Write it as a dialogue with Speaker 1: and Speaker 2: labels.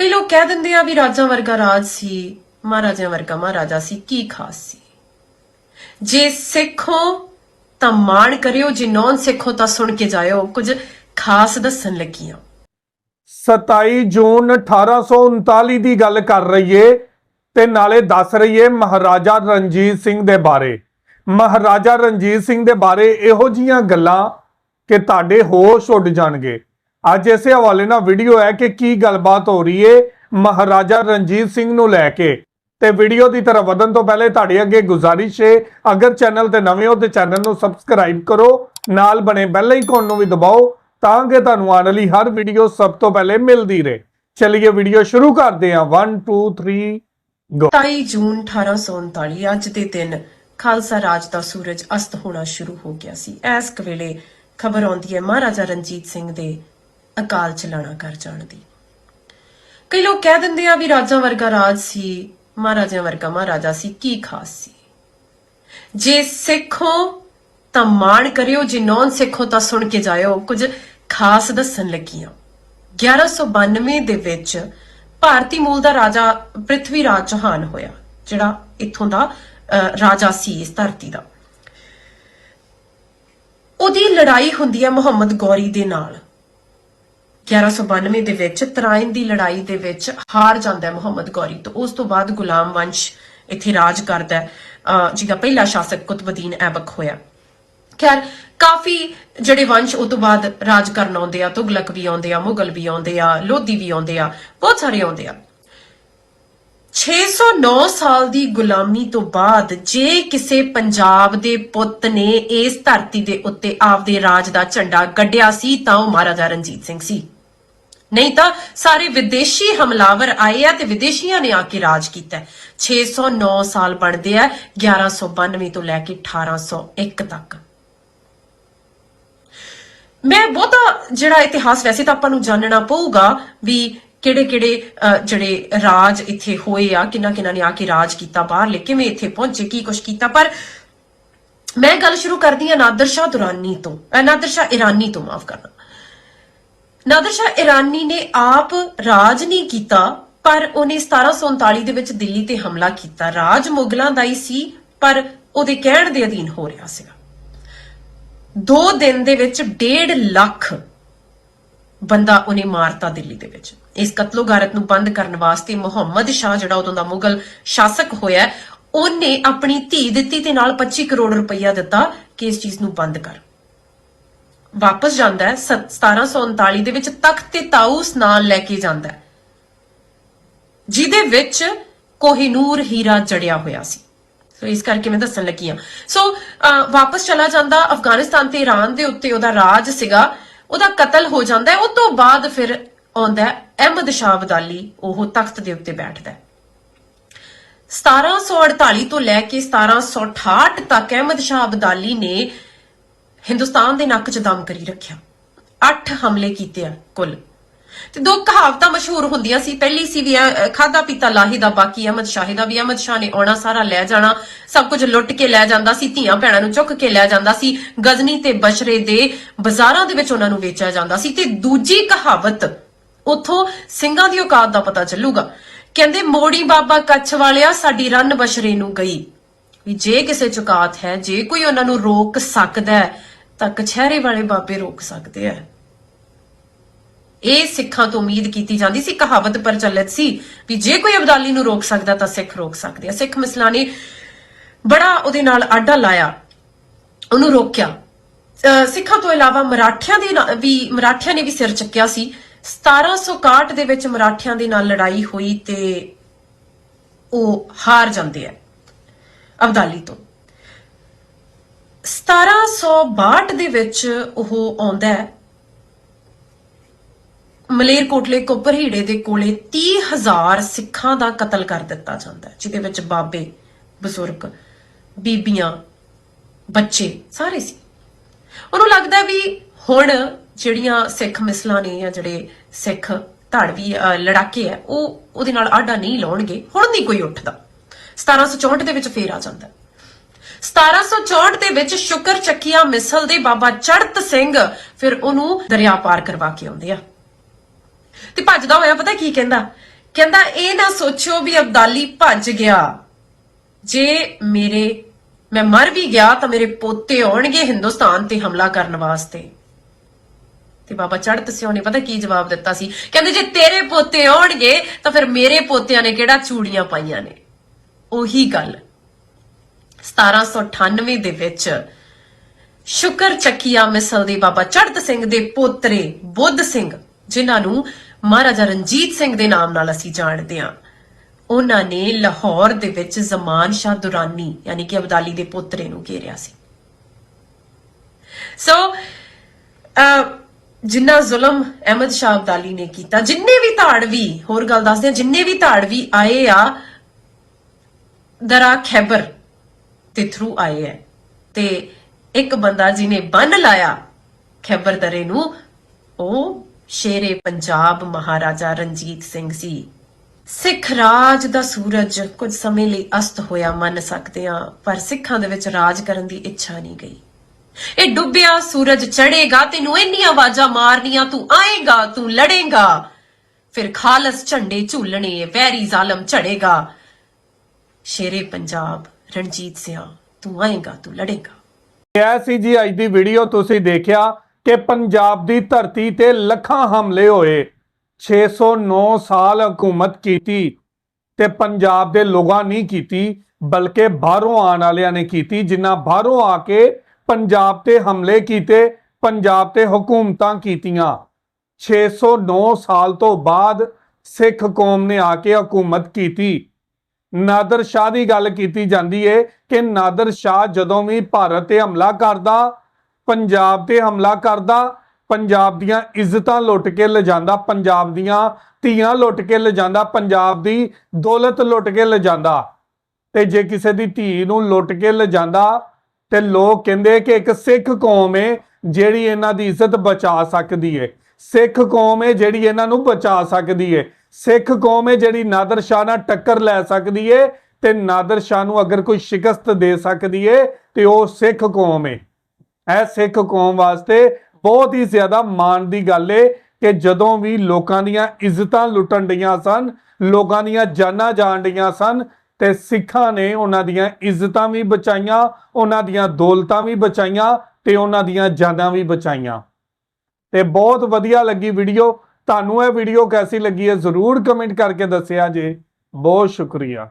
Speaker 1: ਕਈ ਲੋਕ ਕਹਿ ਦਿੰਦੇ ਆ ਵੀ ਰਾਜਾਂ ਵਰਗਾ ਰਾਜ ਸੀ, ਮਹਾਰਾਜਿਆਂ ਵਰਗਾ ਮਹਾਰਾਜਾ ਸੀ, ਕੀ ਖਾਸ ਸੀ? ਜੇ ਸਿੱਖੋ ਤਾਂ ਮਾਣ ਕਰਿਓ, ਜੇ ਨੌਨ ਸਿੱਖੋ ਤਾਂ ਸੁਣ ਕੇ ਜਾਇਓ। ਕੁਝ ਖਾਸ ਦੱਸਣ ਲੱਗੀਆਂ।
Speaker 2: 27 ਜੂਨ 1839 ਦੀ ਗੱਲ ਕਰ ਰਹੀਏ ਤੇ ਨਾਲੇ ਦੱਸ ਰਹੀਏ ਮਹਾਰਾਜਾ ਰਣਜੀਤ ਸਿੰਘ ਦੇ ਬਾਰੇ। ਮਹਾਰਾਜਾ ਰਣਜੀਤ ਸਿੰਘ ਦੇ ਬਾਰੇ ਇਹੋ ਜੀਆਂ ਗੱਲਾਂ ਕਿ ਤੁਹਾਡੇ ਹੋਸ਼ ਉੱਡ ਜਾਣਗੇ। ਅੱਜ ਇਸੇ ਹਵਾਲੇ ਨਾਲ ਵੀਡੀਓ ਹੈ ਕਿ ਕੀ ਗੱਲਬਾਤ ਹੋ ਰਹੀ ਏ ਮਹਾਰਾਜਾ ਰਣਜੀਤ ਸਿੰਘ ਨੂੰ ਲੈ ਕੇ। ਤੇ ਵੀਡੀਓ ਦੀ ਤਰਫ ਵਧਣ ਤੋਂ ਪਹਿਲੇ ਤੁਹਾਡੇ ਅੱਗੇ ਗੁਜ਼ਾਰਿਸ਼ ਏ, ਅਗਰ ਚੈਨਲ ਤੇ ਨਵੇਂ ਹੋ ਤੇ ਚੈਨਲ ਨੂੰ ਸਬਸਕ੍ਰਾਈਬ ਕਰੋ, ਨਾਲ ਬਣੇ ਬੈਲ ਆਈਕਨ ਨੂੰ ਵੀ ਦਬਾਓ, ਤਾਂ ਕਿ ਤੁਹਾਨੂੰ ਆਉਣ ਵਾਲੀ ਹਰ ਵੀਡੀਓ ਸਭ ਤੋਂ ਪਹਿਲੇ ਮਿਲਦੀ ਰਹੇ। ਚਲਿਏ ਵੀਡੀਓ ਸ਼ੁਰੂ ਕਰਦੇ ਹਾਂ। 1 2 3 ਗੋ
Speaker 1: 27 ਜੂਨ 1839 ਅੱਜ ਦੇ ਦਿਨ ਖਾਲਸਾ ਰਾਜ ਦਾ ਸੂਰਜ ਅਸਤ ਹੋਣਾ ਸ਼ੁਰੂ ਹੋ ਗਿਆ ਸੀ। ਇਸ ਵੇਲੇ ਖਬਰ ਆਉਂਦੀ ਹੈ ਮਹਾਰਾਜਾ ਰਣਜੀਤ ਸਿੰਘ ਦੇ ਅਕਾਲ ਚਲਾਣਾ ਕਰ ਜਾਣ ਦੀ। ਕਈ ਲੋਕ ਕਹਿ ਦਿੰਦੇ ਆ ਵੀ ਰਾਜਾਂ ਵਰਗਾ ਰਾਜ ਸੀ ਮਹਾਰਾਜਿਆਂ ਵਰਗਾ ਮਹਾਰਾਜਾ ਸੀ ਕੀ ਖਾਸ ਸੀ? ਜੇ ਸਿੱਖੋ ਤਾਂ ਮਾਣ ਕਰਿਓ ਜੇ ਨੌਨ ਸਿੱਖੋ ਤਾਂ ਸੁਣ ਕੇ ਜਾਇਓ। ਕੁਝ ਖਾਸ ਦੱਸਣ ਲੱਗੀਆਂ। 1192 ਦੇ ਵਿੱਚ ਭਾਰਤੀ ਮੂਲ ਦਾ ਰਾਜਾ ਪ੍ਰਿਥਵੀ ਰਾਜ ਚੌਹਾਨ ਹੋਇਆ ਜਿਹੜਾ ਇੱਥੋਂ ਦਾ ਅਹ, ਰਾਜਾ ਸੀ ਇਸ ਧਰਤੀ ਦਾ। ਉਹਦੀ ਲੜਾਈ ਹੁੰਦੀ ਹੈ ਮੁਹੰਮਦ ਗੌਰੀ ਦੇ ਨਾਲ। 1192 ਦੇ ਵਿੱਚ ਤਰਾਇਨ ਦੀ ਲੜਾਈ ਦੇ ਵਿੱਚ ਹਾਰ ਜਾਂਦਾ ਹੈ ਮੁਹੰਮਦ ਗੌਰੀ। ਤੋਂ ਉਸ ਤੋਂ ਬਾਅਦ ਗੁਲਾਮ ਵੰਸ਼ ਇੱਥੇ ਰਾਜ ਕਰਦਾ ਹੈ ਜਿਹਦਾ ਪਹਿਲਾ ਸ਼ਾਸਕ ਕੁਤਬਦੀਨ ਐਬਕ ਹੋਇਆ। ਖੈਰ, ਕਾਫੀ ਜਿਹੜੇ ਵੰਸ਼ ਉਹ ਤੋਂ ਬਾਅਦ ਰਾਜ ਕਰਨ ਆਉਂਦੇ ਆ, ਤੁਗਲਕ ਵੀ ਆਉਂਦੇ ਆ, ਮੁਗਲ ਵੀ ਆਉਂਦੇ ਆ, ਲੋਧੀ ਵੀ ਆਉਂਦੇ ਆ, ਬਹੁਤ ਸਾਰੇ ਆਉਂਦੇ ਆ। 609 ਸਾਲ ਦੀ ਗੁਲਾਮੀ ਤੋਂ ਬਾਅਦ ਜੇ ਕਿਸੇ ਪੰਜਾਬ ਦੇ ਪੁੱਤ ਨੇ ਇਸ ਧਰਤੀ ਦੇ ਉੱਤੇ ਆਪਦੇ ਰਾਜ ਦਾ ਝੰਡਾ ਗੱਡਿਆ ਸੀ, ਤਾਂ ਉਹ ਮਹਾਰਾਜਾ ਰਣਜੀਤ ਸਿੰਘ ਸੀ। ਨਹੀਂ ਤਾਂ ਸਾਰੇ ਵਿਦੇਸ਼ੀ ਹਮਲਾਵਰ ਆਏ ਆ ਤੇ ਵਿਦੇਸ਼ੀਆਂ ਨੇ ਆ ਕੇ ਰਾਜ ਕੀਤਾ ਹੈ। 609 ਸਾਲ ਬਣਦੇ ਆ 1192 ਤੋਂ ਲੈ ਕੇ 1801 ਤੱਕ। ਮੈਂ ਬਹੁਤਾ ਜਿਹੜਾ ਇਤਿਹਾਸ ਵੈਸੇ ਤਾਂ ਆਪਾਂ ਨੂੰ ਜਾਣਨਾ ਪਊਗਾ ਵੀ ਕਿਹੜੇ ਕਿਹੜੇ ਜਿਹੜੇ ਰਾਜ ਇੱਥੇ ਹੋਏ ਆ ਕਿੰਨਾ ਕਿੰਨਾ ਨੇ ਆ ਕੇ ਰਾਜ ਕੀਤਾ ਬਾਹਰਲੇ ਕਿਵੇਂ ਇੱਥੇ ਪਹੁੰਚੇ ਕੀ ਕੁਝ ਕੀਤਾ। ਪਰ ਮੈਂ ਗੱਲ ਸ਼ੁਰੂ ਕਰਦੀ ਹਾਂ ਨਾਦਰ ਸ਼ਾਹ ਦੁਰਾਨੀ ਤੋਂ ਅਹ, ਨਾਦਰ ਸ਼ਾਹ ਇਰਾਨੀ ਤੋਂ ਮਾਫ ਕਰਨਾ। ਨਾਦਰ ਸ਼ਾਹ ਇਰਾਨੀ ਨੇ ਆਪ ਰਾਜ ਨਹੀਂ ਕੀਤਾ, ਪਰ ਉਹਨੇ 1739 ਦੇ ਵਿੱਚ ਦਿੱਲੀ ਤੇ ਹਮਲਾ ਕੀਤਾ। ਰਾਜ ਮੁਗਲਾਂ ਦਾ ਹੀ ਸੀ, ਪਰ ਉਹਦੇ ਕਹਿਣ ਦੇ ਅਧੀਨ ਹੋ ਰਿਹਾ ਸੀਗਾ। ਦੋ ਦਿਨ ਦੇ ਵਿੱਚ 1.5 ਲੱਖ ਬੰਦਾ ਉਹਨੇ ਮਾਰਤਾ ਦਿੱਲੀ ਦੇ ਵਿੱਚ। ਇਸ ਕਤਲੋਗਾਰਤ ਨੂੰ ਬੰਦ ਕਰਨ ਵਾਸਤੇ ਮੁਹੰਮਦ ਸ਼ਾਹ, ਜਿਹੜਾ ਉਦੋਂ ਦਾ ਮੁਗਲ ਸ਼ਾਸਕ ਹੋਇਆ, ਉਹਨੇ ਆਪਣੀ ਧੀ ਦਿੱਤੀ ਤੇ ਨਾਲ 25 ਕਰੋੜ ਰੁਪਈਆ ਦਿੱਤਾ ਕਿ ਇਸ ਚੀਜ਼ ਨੂੰ ਬੰਦ ਕਰ। ਵਾਪਸ ਜਾਂਦਾ ਹੈ ਸਤ- 1739 ਦੇ ਵਿੱਚ ਤਖਤ ਤੇ ਤਾਊਸ ਨਾਲ ਲੈ ਕੇ ਜਾਂਦਾ ਹੈ ਜਿਹਦੇ ਵਿੱਚ ਕੋਹਿਨੂਰ ਹੀਰਾ ਜੜਿਆ ਹੋਇਆ ਸੀ। ਸੋ ਇਸ ਕਰਕੇ ਮੈਂ ਦੱਸਣ ਲੱਗੀ ਆ ਸੋ ਅਹ, ਵਾਪਸ ਚਲਾ ਜਾਂਦਾ ਅਫਗਾਨਿਸਤਾਨ ਤੇ ਈਰਾਨ ਦੇ ਉੱਤੇ ਉਹਦਾ ਰਾਜ ਸੀਗਾ ਉਹਦਾ ਕਤਲ ਹੋ ਜਾਂਦਾ ਹੈ ਉਸ ਤੋਂ ਬਾਅਦ ਫਿਰ ਆਉਂਦਾ ਅਹਿਮਦ ਸ਼ਾਹ ਅਬਦਾਲੀ ਉਹ ਤਖਤ ਦੇ ਉੱਤੇ ਬੈਠਦਾ ਹੈ। 1748 ਤੋਂ ਲੈ ਕੇ 1768 ਤੱਕ ਅਹਿਮਦ ਸ਼ਾਹ ਅਬਦਾਲੀ ਨੇ ਹਿੰਦੁਸਤਾਨ ਦੇ ਨੱਕ 'ਚ ਦਮ ਕਰੀ ਰੱਖਿਆ। 8 ਹਮਲੇ ਕੀਤੇ ਆ ਕੁੱਲ। ਤੇ ਦੋ ਕਹਾਵਤਾਂ ਮਸ਼ਹੂਰ ਹੁੰਦੀਆਂ ਸੀ। ਪਹਿਲੀ ਸੀ ਵੀ ਅਹ, ਖਾਦਾ ਪੀਤਾ ਲਾਹੀ ਦਾ ਬਾਕੀ ਅਹਿਮਦ ਸ਼ਾਹੀ ਦਾ ਵੀ। ਅਹਿਮਦ ਸ਼ਾਹ ਨੇ ਆਉਣਾ ਸਾਰਾ ਲੈ ਜਾਣਾ। ਸਭ ਕੁਝ ਲੁੱਟ ਕੇ ਲੈ ਜਾਂਦਾ ਸੀ। ਧੀਆਂ ਭੈਣਾਂ ਨੂੰ ਚੁੱਕ ਕੇ ਲੈ ਜਾਂਦਾ ਸੀ। ਗਜ਼ਨੀ ਤੇ ਬਸ਼ਰੇ ਦੇ ਬਾਜ਼ਾਰਾਂ ਦੇ ਵਿੱਚ ਉਹਨਾਂ ਨੂੰ ਵੇਚਿਆ ਜਾਂਦਾ ਸੀ। ਤੇ ਦੂਜੀ ਕਹਾਵਤ ਉਥੋਂ ਸਿੰਘਾਂ ਦੀ ਔਕਾਤ ਦਾ ਪਤਾ ਚੱਲੂਗਾ। ਕਹਿੰਦੇ ਮੋੜੀ ਬਾਬਾ ਕੱਛ ਵਾਲਿਆ ਸਾਡੀ ਰੰਨ ਬਸ਼ਰੇ ਨੂੰ ਗਈ। ਵੀ ਜੇ ਕਿਸੇ ਚੁਕਾਤ ਹੈ ਜੇ ਕੋਈ ਉਹਨਾਂ ਨੂੰ ਰੋਕ ਸਕਦਾ ਹੈ ਤਾਂ ਕਛਹਿਰੇ ਵਾਲੇ ਬਾਬੇ ਰੋਕ ਸਕਦੇ ਆ। ਇਹ ਸਿੱਖਾਂ ਤੋਂ ਉਮੀਦ ਕੀਤੀ ਜਾਂਦੀ ਸੀ, ਕਹਾਵਤ ਪ੍ਰਚਲਿਤ ਸੀ ਵੀ ਜੇ ਕੋਈ ਅਬਦਾਲੀ ਨੂੰ ਰੋਕ ਸਕਦਾ ਤਾਂ ਸਿੱਖ ਰੋਕ ਸਕਦੇ ਆ। ਸਿੱਖ ਮਿਸਲਾਂ ਨੇ ਬੜਾ ਉਹਦੇ ਨਾਲ ਆਡਾ ਲਾਇਆ, ਉਹਨੂੰ ਰੋਕਿਆ। ਅਹ ਸਿੱਖਾਂ ਤੋਂ ਇਲਾਵਾ ਮਰਾਠਿਆਂ ਦੇ ਨਾਲ ਵੀ ਮਰਾਠਿਆਂ ਨੇ ਵੀ ਸਿਰ ਚੱਕਿਆ ਸੀ। 1761 ਦੇ ਵਿੱਚ ਮਰਾਠਿਆਂ ਦੇ ਨਾਲ ਲੜਾਈ ਹੋਈ ਤੇ ਉਹ ਹਾਰ ਜਾਂਦੇ ਆ, ਅਬਦਾਲੀ ਤੋਂ। 1762 ਦੇ ਵਿੱਚ ਉਹ ਆਉਂਦਾ ਹੈ। ਮਲੇਰਕੋਟਲੇ ਕੋਪਰਹੀੜੇ ਦੇ ਕੋਲੇ 30000 ਸਿੱਖਾਂ ਦਾ ਕਤਲ ਕਰ ਦਿੱਤਾ ਜਾਂਦਾ ਹੈ, ਜਿਹਦੇ ਵਿੱਚ ਬਾਬੇ, ਬਜ਼ੁਰਗ, ਬੀਬੀਆਂ, ਬੱਚੇ ਸਾਰੇ ਸੀ। ਉਹਨੂੰ ਲੱਗਦਾ ਵੀ ਹੁਣ ਜਿਹੜੀਆਂ ਸਿੱਖ ਮਿਸਲਾਂ ਨੇ ਜਾਂ ਜਿਹੜੇ ਸਿੱਖ ਧਾੜਵੀ ਲੜਾਕੇ ਆ ਉਹ ਉਹਦੇ ਨਾਲ ਆਡਾ ਨਹੀਂ ਲਾਉਣਗੇ, ਹੁਣ ਨਹੀਂ ਕੋਈ ਉੱਠਦਾ। 1764 ਦੇ ਵਿੱਚ ਫੇਰ ਆ ਜਾਂਦਾ 1764 ਦੇ ਵਿੱਚ ਸ਼ੁਕਰ ਚੱਕੀਆ ਮਿਸਲ ਦੇ ਬਾਬਾ ਚੜਤ ਸਿੰਘ ਫਿਰ ਉਹਨੂੰ ਦਰਿਆ ਪਾਰ ਕਰਵਾ ਕੇ ਆਉਂਦੇ ਆ। ਤੇ ਭੱਜਦਾ ਹੋਇਆ ਪਤਾ ਕੀ ਕਹਿੰਦਾ? ਕਹਿੰਦਾ, ਇਹ ਨਾ ਸੋਚਿਓ ਵੀ ਅਬਦਾਲੀ ਭੱਜ ਗਿਆ। ਜੇ ਮੇਰੇ, ਮੈਂ ਮਰ ਵੀ ਗਿਆ ਤਾਂ ਮੇਰੇ ਪੋਤੇ ਆਉਣਗੇ ਹਿੰਦੁਸਤਾਨ ਤੇ ਹਮਲਾ ਕਰਨ ਵਾਸਤੇ। ਤੇ ਬਾਬਾ ਚੜਤ ਸਿਓ ਨੇ ਪਤਾ ਕੀ ਜਵਾਬ ਦਿੱਤਾ ਸੀ? ਕਹਿੰਦੇ, ਜੇ ਤੇਰੇ ਪੋਤੇ ਆਉਣਗੇ ਤਾਂ ਫਿਰ ਮੇਰੇ ਪੋਤਿਆਂ ਨੇ ਕਿਹੜਾ ਚੂੜੀਆਂ ਪਾਈਆਂ ਨੇ? ਉਹੀ ਗੱਲ। 1798 ਦੇ ਵਿੱਚ ਸ਼ੁਕਰ ਚੱਕੀਆ ਮਿਸਲ ਦੇ ਬਾਬਾ ਚੜਤ ਸਿੰਘ ਦੇ ਪੋਤਰੇ ਬੁੱਧ ਸਿੰਘ ਜਿਨ੍ਹਾਂ ਨੂੰ ਮਹਾਰਾਜਾ ਰਣਜੀਤ ਸਿੰਘ ਦੇ ਨਾਮ ਨਾਲ ਅਸੀਂ ਜਾਣਦੇ ਹਾਂ। ਉਹਨਾਂ ਨੇ ਲਾਹੌਰ ਦੇ ਵਿੱਚ ਜ਼ਮਾਨ ਸ਼ਾਹ ਦੁਰਾਨੀ ਯਾਨੀ ਕਿ ਅਬਦਾਲੀ ਦੇ ਪੋਤਰੇ ਨੂੰ ਘੇਰਿਆ ਸੀ। ਸੋ ਅਹ, ਜਿੰਨਾ ਜ਼ੁਲਮ ਅਹਿਮਦ ਸ਼ਾਹ ਅਬਦਾਲੀ ਨੇ ਕੀਤਾ ਜਿੰਨੇ ਵੀ ਧਾੜਵੀ ਹੋਰ ਗੱਲ ਦੱਸਦੇ ਆ ਜਿੰਨੇ ਵੀ ਧਾੜਵੀ ਆਏ ਆ ਦਰਾ ਖੈਬਰ ਦੇ ਥਰੂ ਆਏ ਹੈ। ਤੇ ਇੱਕ ਬੰਦਾ ਜਿਹਨੇ ਬੰਨ ਲਾਇਆ ਖੈਬਰ ਦਰੇ ਨੂੰ, ਉਹ ਸ਼ੇਰੇ ਪੰਜਾਬ ਮਹਾਰਾਜਾ ਰਣਜੀਤ ਸਿੰਘ ਸੀ। ਸਿੱਖ ਰਾਜ ਦਾ ਸੂਰਜ ਕੁਝ ਸਮੇਂ ਲਈ ਅਸਤ ਹੋਇਆ ਮੰਨ ਸਕਦੇ ਆ ਪਰ ਸਿੱਖਾਂ ਦੇ ਵਿੱਚ ਰਾਜ ਕਰਨ ਦੀ ਇੱਛਾ ਨਹੀਂ ਗਈ। ਇਹ ਡੁੱਬਿਆ ਸੂਰਜ ਚੜੇਗਾ ਤੈਨੂੰ ਇੰਨੀਆਂ ਆਵਾਜ਼ਾਂ ਮਾਰਨੀਆਂ, ਤੂੰ ਆਏਗਾ, ਤੂੰ ਲੜੇਗਾ। ਫਿਰ ਖਾਲਸ ਝੰਡੇ ਝੂਲਣੇ, ਵੈਰੀ ਜ਼ਾਲਮ ਚੜੇਗਾ ਸ਼ੇਰੇ ਪੰਜਾਬ ਰਣਜੀਤ ਸਿਆ ਤੂੰ ਆਏਗਾ, ਤੂੰ ਲੜੇਗਾ।
Speaker 2: ਇਹ ਸੀ ਜੀ ਅੱਜ ਦੀ ਵੀਡੀਓ ਤੁਸੀਂ ਦੇਖਿਆ ਕਿ ਪੰਜਾਬ ਦੀ ਧਰਤੀ ਤੇ ਲੱਖਾਂ ਹਮਲੇ ਹੋਏ। 609 ਸਾਲ ਹਕੂਮਤ ਕੀਤੀ ਤੇ ਪੰਜਾਬ ਦੇ ਲੋਕਾਂ ਨਹੀਂ ਕੀਤੀ, ਬਲਕਿ ਬਾਹਰੋਂ ਆਉਣ ਵਾਲਿਆਂ ਨੇ ਕੀਤੀ, ਜਿਨ੍ਹਾਂ ਬਾਹਰੋਂ ਆ ਕੇ ਪੰਜਾਬ ਤੇ ਹਮਲੇ ਕੀਤੇ, ਪੰਜਾਬ ਤੇ ਹਕੂਮਤਾਂ ਕੀਤੀਆਂ। 609 ਸਾਲ ਤੋਂ ਬਾਅਦ ਸਿੱਖ ਕੌਮ ਨੇ ਆ ਕੇ ਹਕੂਮਤ ਕੀਤੀ। ਨਾਦਰ ਸ਼ਾਹ ਦੀ ਗੱਲ ਕੀਤੀ ਜਾਂਦੀ ਏ ਕਿ ਨਾਦਰ ਸ਼ਾਹ ਜਦੋਂ ਵੀ ਭਾਰਤ ਤੇ ਹਮਲਾ ਕਰਦਾ, ਪੰਜਾਬ ਤੇ ਹਮਲਾ ਕਰਦਾ, ਪੰਜਾਬ ਦੀਆਂ ਇੱਜ਼ਤਾਂ ਲੁੱਟ ਕੇ ਲਿਜਾਂਦਾ, ਪੰਜਾਬ ਦੀਆਂ ਧੀਆਂ ਲੁੱਟ ਕੇ ਲਿਜਾਂਦਾ, ਪੰਜਾਬ ਦੀ ਦੌਲਤ ਲੁੱਟ ਕੇ ਲਿਜਾਂਦਾ ਤੇ ਜੇ ਕਿਸੇ ਦੀ ਧੀ ਨੂੰ ਲੁੱਟ ਕੇ ਲਿਜਾਂਦਾ ਤੇ ਲੋਕ ਕਹਿੰਦੇ ਕਿ ਇੱਕ ਸਿੱਖ ਕੌਮ ਏ ਜਿਹੜੀ ਇਹਨਾਂ ਦੀ ਇੱਜ਼ਤ ਬਚਾ ਸਕਦੀ ਏ। ਸਿੱਖ ਕੌਮ ਹੈ ਜਿਹੜੀ ਇਹਨਾਂ ਨੂੰ ਬਚਾ ਸਕਦੀ ਹੈ। ਸਿੱਖ ਕੌਮ ਹੈ ਜਿਹੜੀ ਨਾਦਰ ਸ਼ਾਹ ਨਾਲ ਟੱਕਰ ਲੈ ਸਕਦੀ ਹੈ ਤੇ ਨਾਦਰ ਸ਼ਾਹ ਨੂੰ ਅਗਰ ਕੋਈ ਸ਼ਿਕਸਤ ਦੇ ਸਕਦੀ ਹੈ ਤੇ ਉਹ ਸਿੱਖ ਕੌਮ ਹੈ। ਇਹ ਸਿੱਖ ਕੌਮ ਵਾਸਤੇ ਬਹੁਤ ਹੀ ਜ਼ਿਆਦਾ ਮਾਣ ਦੀ ਗੱਲ ਏ ਕਿ ਜਦੋਂ ਵੀ ਲੋਕਾਂ ਦੀਆਂ ਇੱਜ਼ਤਾਂ ਲੁੱਟਣ ਡੀਆਂ ਸਨ, ਲੋਕਾਂ ਦੀਆਂ ਜਾਨਾਂ ਜਾਣ ਡੀਆਂ ਸਨ ਤੇ ਸਿੱਖਾਂ ਨੇ ਉਹਨਾਂ ਦੀਆਂ ਇੱਜ਼ਤਾਂ ਵੀ ਬਚਾਈਆਂ, ਉਹਨਾਂ ਦੀਆਂ ਦੌਲਤਾਂ ਵੀ ਬਚਾਈਆਂ ਤੇ ਉਹਨਾਂ ਦੀਆਂ ਜਾਨਾਂ ਵੀ ਬਚਾਈਆਂ। ਤੇ ਬਹੁਤ ਵਧੀਆ ਲੱਗੀ ਵੀਡੀਓ। ਤੁਹਾਨੂੰ ਇਹ ਵੀਡੀਓ ਕੈਸੀ ਲੱਗੀ ਹੈ ਜ਼ਰੂਰ ਕਮੈਂਟ ਕਰਕੇ ਦੱਸਿਆ ਜੇ। ਬਹੁਤ ਸ਼ੁਕਰੀਆ।